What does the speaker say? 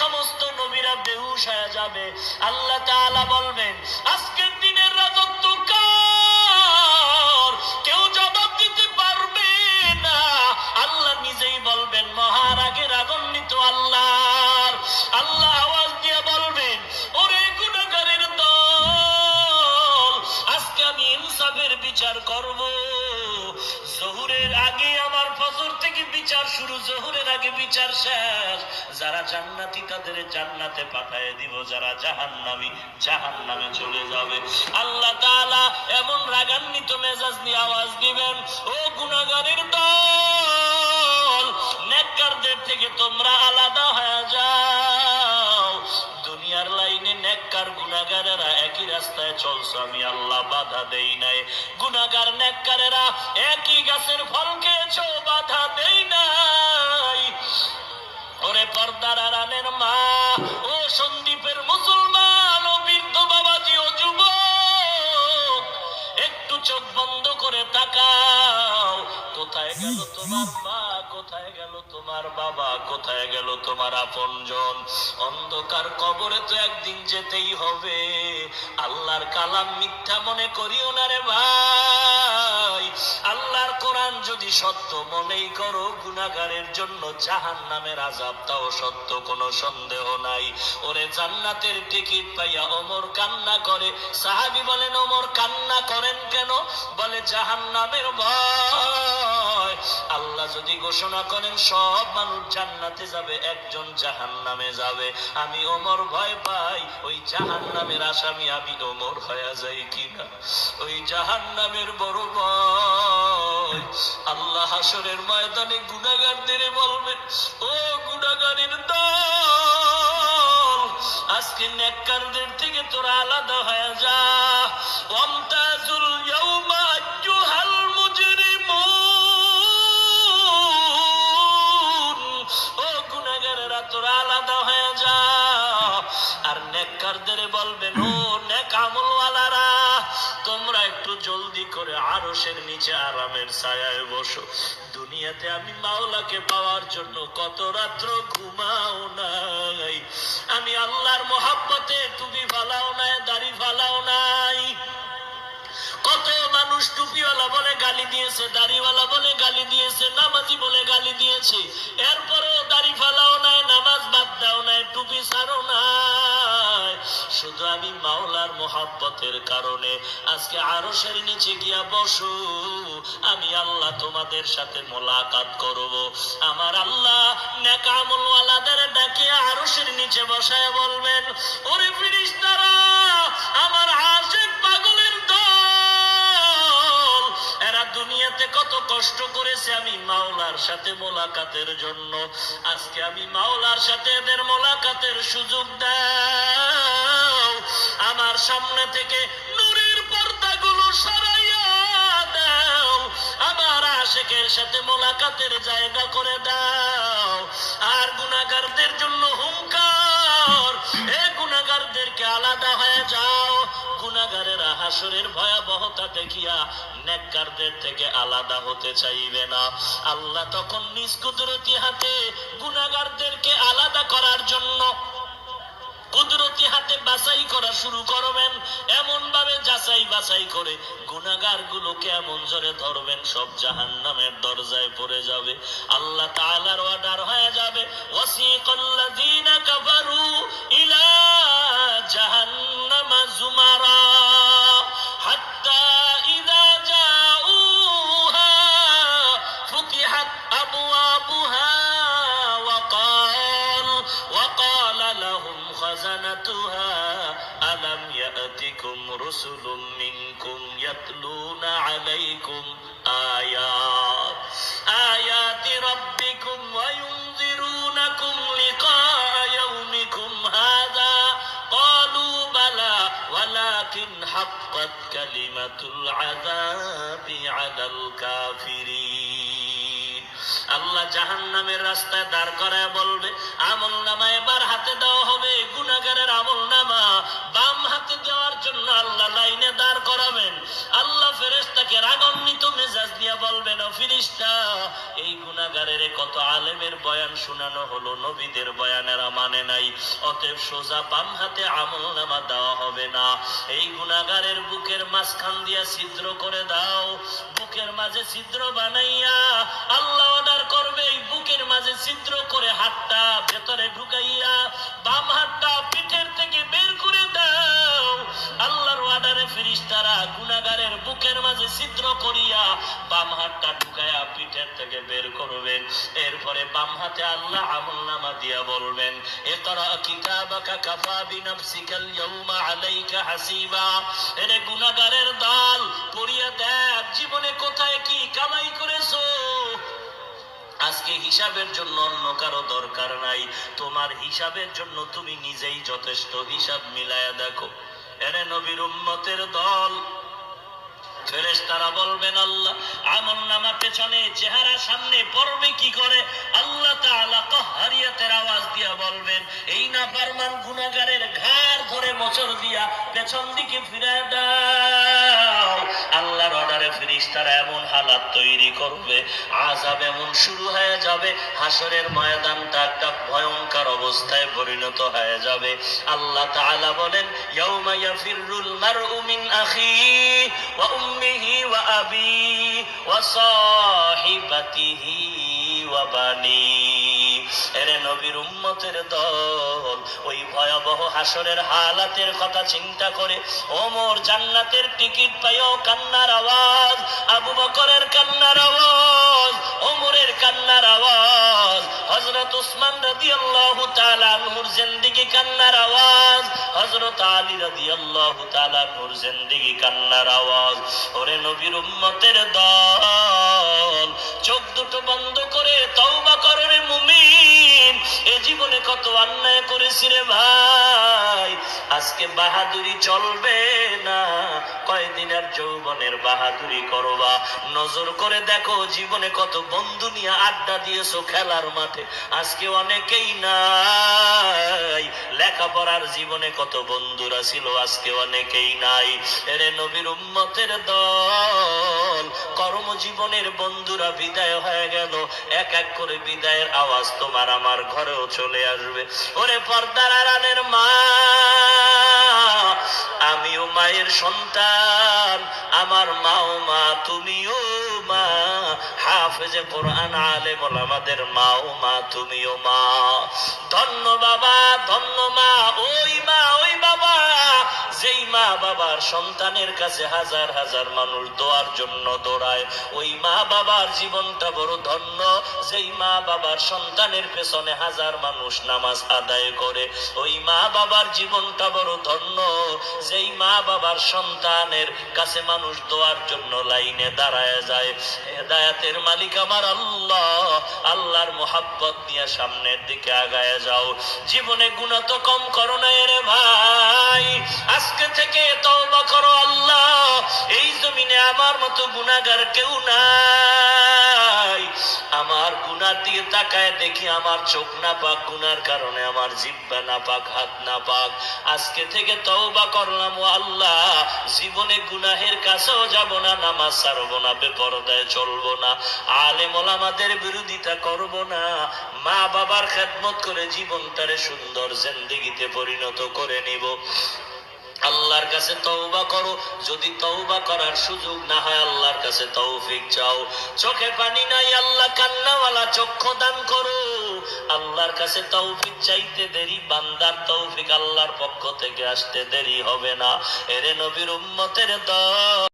সমস্ত নবীরা বেহুশ হয়ে যাবে। আল্লাহ বলবেন আজকের আগে বিচার শেষ। যারা জান্নাতি তাদের জান্নাতে পাঠায় দিব, যারা জাহান্নামী জাহান্নামে চলে যাবে। আল্লাহ তাআলা এমন রাগান্বিত মেজাজ নিয়ে আওয়াজ দিবেন, ও গুনাহগারের দল, নেককারদের থেকে তোমরা আলাদা হয়ে যাও। দুনিয়ার লাইনে নেককার গুনাহগারেরা একই রাস্তায় চলছো, আমি আল্লাহ বাধা দেই নাই। গুনাহগার নেককারেরা একই গাছের ফল খেয়েছো বাধা দেই নাই। ওরে পর্দার আরামের মা ও সন্দীপের চোখ বন্ধ করে তাকাও। কোথায় গেল তোমার মা? কোথায় গেল তোমার বাবা? কোথায় গেল তোমার আপনজন? অন্ধকার কবরে তো একদিন যেতেই হবে। আল্লাহর কালাম মিথ্যা মনে করিও না রে ভাই। আল্লাহর কোরআন যদি সত্য মনেই করো গুনাগারের জন্য জাহান নামের আজাব তাও সত্য কোনো সন্দেহ নাই। ওরে জান্নাতের টিকিট পাইয়া অমর কান্না করে। সাহাবি বলেন অমর কান্না করেন কেন? বলে জাহান নামের ভয়। আল্লাহ যদি ঘোষণা করেন, সব মানুষ জান্নাতে যাবে, একজন জাহান নামে যাবে। আমি ওমর ভয় পাই, ওই জাহান নামের আসামি আমি ওমর হয়ে যাই কিনা? ওই জাহান নামের বড় ভয়। আল্লাহ হাসরের ময়দানে গুনাগারদের বলবেন ও গুনাগারের দল, আজকে নেককারদের থেকে তোরা আলাদা হয়ে যা। ওয়ামতাজুল বলবেন ও নেক আমলওয়ালারা তোমরা একটু জলদি করে আরশের নিচে আরামের ছায়ায় বসো। দুনিয়াতে আমি মাওলাকে পাওয়ার জন্য কত রাত্র ঘুমাও নাই। আমি আল্লাহর মোহাব্বতে টুপি ফালাও নাই, দাড়ি ফালাও নাই। কত মানুষ টুপিওয়ালা বলে গালি দিয়েছে, দাড়িওয়ালা বলে গালি দিয়েছে, নামাজি বলে গালি দিয়েছে। এরপরেও দাড়ি ফালাও নাই, নামাজ বাদ দাও নাই, টুপি ছাড়ো নাই। শুধু আমি মাওলার মোহাব্বতের কারণে আজকে আরশের নিচে গিয়া বসু। আমি আল্লাহ তোমাদের সাথে মোলাকাত করব। আমার আল্লাহ নেকামলওয়ালাদের ডাকে আরশের নিচে বসায় বলবেন, ওরে ফিরিস্তারা, আমার আশেক পাগলের দল, এরা দুনিয়াতে কত কষ্ট করেছে আমি মাওলার সাথে মোলাকাতের জন্য। আজকে আমি মাওলার সাথে এদের মোলাকাতের সুযোগ দাও আমার সামনে থেকে নূরের পর্দাগুলো সরাইয়া দাও। আমার আশেকের সাথে মোলাকাতের জায়গা করে দাও। আর গুনাগারদের জন্য হুঙ্কার। এ গুনাগারদেরকে আলাদা হয়ে যাও। গুনাগারেরা হাসরের ভয়াবহতা দেখিয়া নেককারদের থেকে আলাদা হতে চাইবে না। আল্লাহ তখন নিজ কুদরতি হাতে গুনাগারদেরকে আলাদা করার জন্য কুদরতি হাতে বাছাই করা শুরু করবেন এমন ভাবে যাচাই বাছাই করে গুনাগার গুলোকে এমন জোরে ধরবেন, সব জাহান নামের দরজায় পড়ে যাবে। আল্লাহ তাআলার অর্ডার হয়ে যাবে। ওয়াসিকাল্লাযীনা কাফারু ইলা জাহান্নামা জুমারা। رسل منكم يتلون عليكم آيات آيات ربكم وينذرونكم لقاء يومكم هذا قالوا بلى ولكن حقت كلمة العذاب على الكافرين আল্লাহ জাহান নামের রাস্তায় দাঁড় করায় বলবে আমল নামা এবার হাতে দেওয়া হবে গুনাগারের আমল নামা বাম হাতে দেওয়ার জন্য আল্লাহ লাইনে দাঁড় করাবেন। আল্লাহ ফেরেশতাকে রাগান্বিত মেজাজ দিয়ে বলবেন, ও ফিরিস্তা এই গুনাহগারের কত আলেমের বয়ান শোনানো হলো, নবীদের বয়ানেরা মানে নাই। অতএব সোজা বাম হাতে আমল নামা দেওয়া হবে না। এই গুনাহগারের বুকের মাঝখান দিয়া ছিদ্র করে দাও। বুকের মাঝে ছিদ্র বানাইয়া আল্লাহ অর্ডার করবে, এই বুকের মাঝে ছিদ্র করে হাতটা ভেতরে ঢুকাইয়া ছিদ্র করিয়া বাম হাতটা ঢুকাইয়া পিঠের থেকে বের করবেন এরপরে বাম হাতে আল্লাহ আমল নামা দিয়া বলবেন একরা কিতাবাকা কাফা বিনাফসিকাল ইয়াউমা আলাইকা হাসিবা। এরে দল পড়িয়া দেখ, জীবনে কোথায় কি কামাই করেছ? আজকে হিসাবের জন্য অন্য কারও দরকার নাই। তোমার হিসাবের জন্য তুমি নিজেই যথেষ্ট হিসাব মিলায়া দেখো। এরে নবীর উম্মতের দল ফেরেশতারা বলবেন, আল্লাহ, আমল নামা পেছনে চেহারা সামনে পড়বে কি করে? আল্লাহ তাআলা কহারিয়াতের আওয়াজ দিয়া বলবেন, এই না পারমান গুনাহগারের ঘাড় ধরে মোচড় দিয়া পেছন দিকে ফিরে দাও। আল্লাহর অর্ডারে ফেরেশতারা এমন হালাত তৈরি করবে, আযাব এমন শুরু হয়ে যাবে হাসরের ময়দানটা একটা ভয়ঙ্কর অবস্থায় পরিণত হয়ে যাবে। আল্লাহ তাআলা বলেন, ইয়াউমা ইয়াফিরুল মারউ মিন আখি ওয়া উম্মিহি ওয়া আবি ওয়া সাহিবাতিহি ওয়া বানি। এরে নবীর উম্মতের দল ওই ভয়াবহ হাসরের হালাতের কথা চিন্তা করে ওমর জান্নাতের টিকিট পাইও কান্নার আওয়াজ, আবু বকরের কান্নার আওয়াজ ওমরের কান্নার আওয়াজ, হযরত উসমান রাদিয়াল্লাহু তাআলা আনহুর জিন্দেগি কান্নার আওয়াজ, হযরত আলী রাদিয়াল্লাহু তাআলা আনহুর জিন্দেগি কান্নার আওয়াজ। ওরে নবীর উম্মতের দল চোখ বন্ধ করে তওবা করে মুমিন। এ জীবনে কত অন্যায় করেছি রে ভাই। আজকে বাহাদুরি চলবে না। কয়দিনের যৌবনের বাহাদুরি করবা? নজর করে দেখো জীবনে কত বন্ধু নিয়ে আড্ডা দিয়েছ খেলার মাঠে। আজকে অনেকেই নাই। লেখাপড়ার জীবনে কত বন্ধুরা ছিল, আজকে অনেকেই নাই। এরে নবীর উম্মতের দল, কর্মজীবনের বন্ধুরা বিদায় হয়ে গেল। এক এক করে বিদায়ের আওয়াজ তোমার আমার ঘরেও চলে আসবে। ওরে পর্দার আড়ালের মা আমিও মায়ের সন্তান, আমার মাও মা, তুমিও মা। হাফেজে কোরআন আলে আমাদের মাও মা, তুমিও মা। ধন্য বাবা, ধন্য মা, ওই মা, ওই বাবা। যেই মা বাবার সন্তানের কাছে হাজার হাজার মানুষ দোয়ার জন্য দৌড়ায়, ওই মা বাবার জীবনটা বড় ধন্য যেই মা বাবার সন্তানের পেছনে হাজার মানুষ নামাজ আদায় করে, ওই মা বাবার জীবনটা বড় ধন্য। যেই মা বাবার সন্তানের কাছে মানুষ দোয়ার জন্য লাইনে দাঁড়ায় যায় হেদায়াতের মালিক আমার আল্লাহ। আল্লাহর মোহাব্বত নিয়ে সামনের দিকে আগায় যাও। জীবনে গুণা তো কম করো না রে ভাই। আজকে থেকে তওবা করো আল্লাহ। এই জমিনে আমার মতো গুনাহগার কেউ নাই। আমার গুনার দিকে তাকায় দেখি আমার চোখ না পাক গুনার কারণে আমার জিব্বা না পাক হাত না পাক আজকে থেকে তওবা করলাম, ও আল্লাহ, জীবনে গুনাহের কাছেও যাব না, নামাজ ছাড়বো না, বেপরদায় চলবো না, আলেম ওলামাদের বিরোধিতা করব না, মা বাবার খেদমত করে জীবনটারে সুন্দর জিন্দেগিতে পরিণত করে নিব। আল্লাহর কাছে তওবা করো। যদি তওবা করার সুযোগ না হয়, আল্লাহর কাছে তৌফিক চাও। চোখে পানি নাই, আল্লাহ কান্নাওয়ালা চক্ষু দান করো। আল্লাহর কাছে তৌফিক চাইতে দেরি, বান্দার তৌফিক আল্লাহর পক্ষ থেকে আসতে দেরি হবে না। এরে নবীর উম্মতের দল।